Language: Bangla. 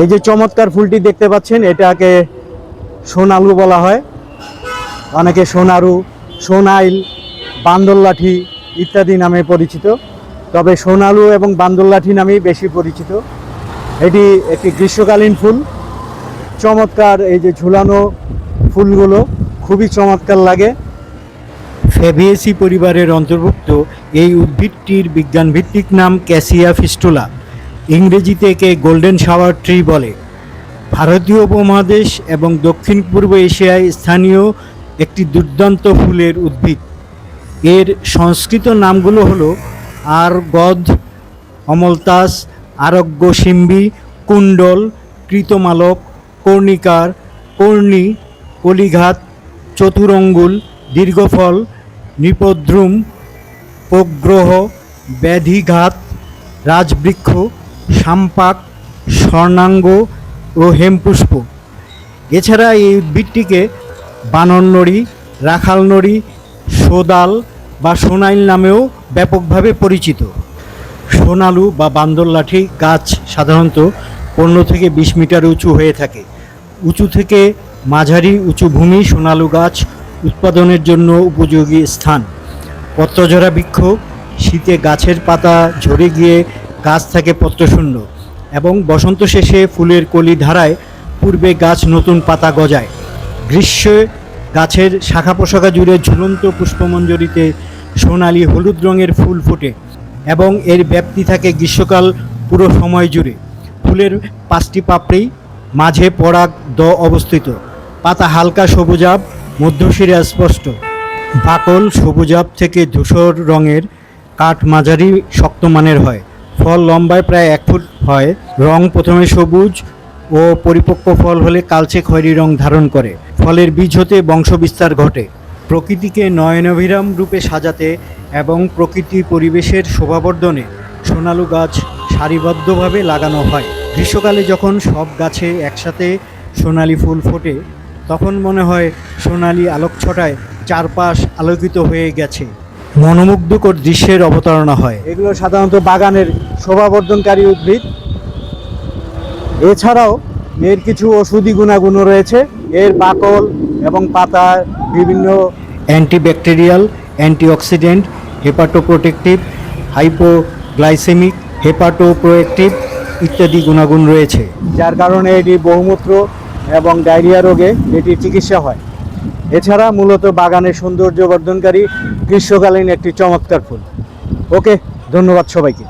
এই যে চমৎকার ফুলটি দেখতে পাচ্ছেন, এটাকে সোনালু বলা হয়। অনেকে সোনারু, সোনাইল, বান্দরলাঠি ইত্যাদি নামে পরিচিত। তবে সোনালু এবং বান্দরলাঠি নামেই বেশি পরিচিত। এটি একটি গ্রীষ্মকালীন ফুল। চমৎকার এই যে ঝুলানো ফুলগুলো, খুবই চমৎকার লাগে। ফেভিয়েসি পরিবারের অন্তর্ভুক্ত এই উদ্ভিদটির বিজ্ঞানভিত্তিক নাম ক্যাসিয়া ফিস্টুলা। ইংরেজিতে একে গোল্ডেন শাওয়ার ট্রি বলে। ভারতীয় উপমহাদেশ এবং দক্ষিণ পূর্ব এশিয়ায় স্থানীয় একটি দুর্দান্ত ফুলের উদ্ভিদ। এর সংস্কৃত নামগুলো হলো আর গদ অমলতাস, আরোগ্য সিম্বি কুণ্ডল, কৃতমালক, কর্ণিকার, কর্ণী, কলিঘাত, চতুরঙ্গুল, দীর্ঘফল, নৃপদ্রুম প্রগ্রহ ব্যাধিঘাত, রাজবৃক্ষ সাম্পাক স্বর্ণাঙ্গ ও হেমপুষ্প। এছাড়া এই উদ্ভিদটিকে বানর নড়ি, রাখাল নড়ি, সোদাল বা সোনাইল নামেও ব্যাপকভাবে পরিচিত। সোনালু বা বান্দর লাঠি গাছ সাধারণত পনেরো থেকে বিশ মিটার উঁচু হয়ে থাকে। উঁচু থেকে মাঝারি উঁচু ভূমি সোনালু গাছ উৎপাদনের জন্য উপযোগী স্থান। পত্রঝরা বৃক্ষ, শীতে গাছের পাতা ঝরে গিয়ে গাছ থাকে পত্রশূন্য এবং বসন্ত শেষে ফুলের কলি ধারায় পূর্বে গাছ নতুন পাতা গজায়। গ্রীষ্মে গাছের শাখা পোশাখা জুড়ে ঝুলন্ত পুষ্পমঞ্জরিতে সোনালি হলুদ রঙের ফুল ফোটে এবং এর ব্যাপ্তি থাকে গ্রীষ্মকাল পুরো সময় জুড়ে। ফুলের পাঁচটি পাপড়ি, মাঝে পরাগ দ অবস্থিত। পাতা হালকা সবুজাব মধ্যশিরা স্পষ্ট। বাকল সবুজাব থেকে ধূসর রঙের কাঠ মাঝারি শক্ত মানের হয়। ফল লম্বায় প্রায় এক ফুট হয়। রং প্রথমে সবুজ ও পরিপক্ক ফল হলে কালচে খয়েরি রং ধারণ করে। ফলের বীজ হতে বংশবিস্তার ঘটে। প্রকৃতিকে নয়নভিরাম রূপে সাজাতে এবং প্রকৃতি পরিবেশের শোভাবর্ধনে সোনালু গাছ সারিবদ্ধভাবে লাগানো হয়। গ্রীষ্মকালে যখন সব গাছে একসাথে সোনালি ফুল ফোটে, তখন মনে হয় সোনালি আলোকছটায় চারপাশ আলোকিত হয়ে গেছে। মনোমুগ্ধকর দৃশ্যের অবতারণা হয়। এগুলো সাধারণত বাগানের শোভাবর্ধনকারী উদ্ভিদ। এছাড়াও এর কিছু ওষুধি গুণাগুণও রয়েছে। এর বাকল এবং পাতা বিভিন্ন antibacterial antioxidant hepatoprotective hypoglycaemic hepatoprotective ইত্যাদি গুণাগুণ রয়েছে। যার কারণে এটি বহুমূত্র এবং ডায়রিয়া রোগে এটি চিকিৎসা হয়। এছাড়া মূলত বাগানের সৌন্দর্য বর্ধনকারী গ্রীষ্মকালীন একটি চমৎকার ফুল। ওকে ধন্যবাদ সবাইকে।